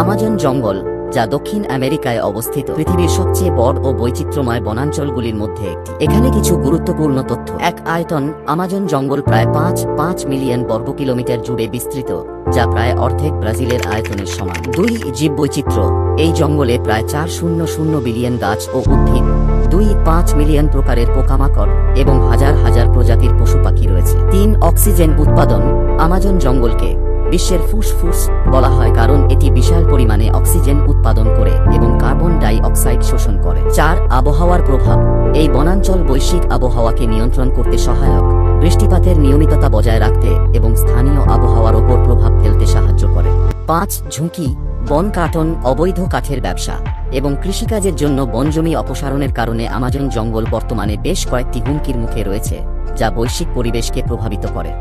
Amazon জঙ্গল, যা দক্ষিণ আমেরিকায় অবস্থিত, পৃথিবীর সবচেয়ে বড় ও বৈচিত্র্যময় বনাঞ্চলগুলির মধ্যে একটি। এখানে কিছু গুরুত্বপূর্ণ তথ্য। এক আয়তন, আমাজন জঙ্গল প্রায় পাঁচ পাঁচ মিলিয়ন বর্গ কিলোমিটার জুড়ে বিস্তৃত, যা প্রায় অর্ধেক ব্রাজিলের আয়তনের সমান। দুই জীব বৈচিত্র্য এই জঙ্গলে প্রায় চার শূন্য শূন্য বিলিয়ন গাছ ও উদ্ভিদ, দুই পাঁচ মিলিয়ন প্রকারের পোকামাকড় এবং হাজার হাজার প্রজাতির পশু পাখি রয়েছে। তিন অক্সিজেন উৎপাদন, আমাজন জঙ্গলকে বিশ্বের ফুসফুস বলা হয় কারণ এটি বিশাল পরিমাণে অক্সিজেন উৎপাদন করে এবং কার্বন ডাই অক্সাইড শোষণ করে। চার, আবহাওয়ার প্রভাব। এই বনাঞ্চল বৈশ্বিক আবহাওয়াকে নিয়ন্ত্রণ করতে সহায়ক, বৃষ্টিপাতের নিয়মিততা বজায় রাখতে এবং স্থানীয় আবহাওয়ার ওপর প্রভাব ফেলতে সাহায্য করে। পাঁচ, ঝুঁকি। বন কাটন অবৈধ কাঠের ব্যবসা এবং কৃষিকাজের জন্য বনজমি অপসারণের কারণে আমাজন জঙ্গল বর্তমানে বেশ কয়েকটি হুমকির মুখে রয়েছে, যা বৈশ্বিক পরিবেশকে প্রভাবিত করে।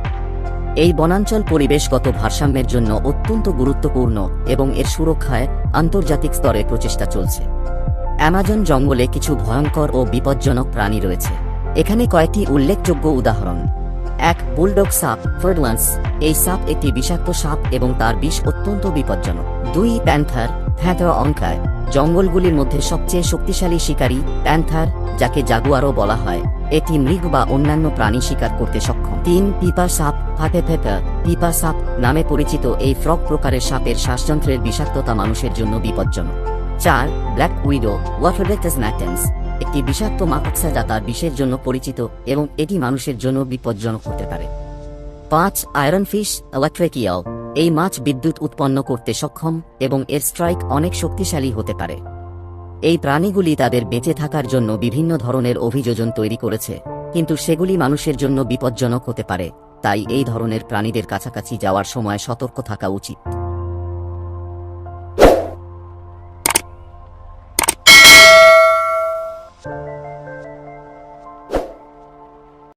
এই বনাঞ্চল পরিবেশগত ভারসাম্যের জন্য অত্যন্ত গুরুত্বপূর্ণ এবং এর সুরক্ষায় আন্তর্জাতিক স্তরে প্রচেষ্টা চলছে। অ্যামাজন জঙ্গলে কিছু ভয়ঙ্কর ও বিপজ্জনক প্রাণী রয়েছে। এখানে কয়েকটি উল্লেখযোগ্য উদাহরণ। এক বুলডগ সাপ ফার্ডলান্স এই সাপ একটি বিষাক্ত সাপ এবং তার বিষ অত্যন্ত বিপজ্জনক। দুই প্যান্থার হ্যাঁ অঙ্কায়। জঙ্গলগুলির মধ্যে সবচেয়ে শক্তিশালী শিকারী প্যান্থার, যাকে জাগুয়ারও বলা হয়। এটি মৃগ বা অন্যান্য প্রাণী শিকার করতে সক্ষম। তিন পিপা সাপ ফাটে ফেটা পিপা সাপ নামে পরিচিত এই ফ্রক প্রকারের সাপের শ্বাসযন্ত্রের বিষাক্ততা মানুষের জন্য বিপজ্জনক। চার, ব্ল্যাক উইডো ওয়াফোডেটাস ন্যাটেন্স একটি বিষাক্ত মাকড়সা যা তার বিষের জন্য পরিচিত এবং এটি মানুষের জন্য বিপজ্জনক হতে পারে। পাঁচ আয়রন ফিশ ইলেকট্রিকিয়াল এই মাছ বিদ্যুৎ উৎপন্ন করতে সক্ষম এবং এর স্ট্রাইক অনেক শক্তিশালী হতে পারে। এই প্রাণীগুলি তাদের বেঁচে থাকার জন্য বিভিন্ন ধরনের অভিযোজন তৈরি করেছে, কিন্তু সেগুলি মানুষের জন্য বিপজ্জনক হতে পারে, তাই এই ধরনের প্রাণীদের কাছাকাছি যাওয়ার সময় সতর্ক থাকা উচিত।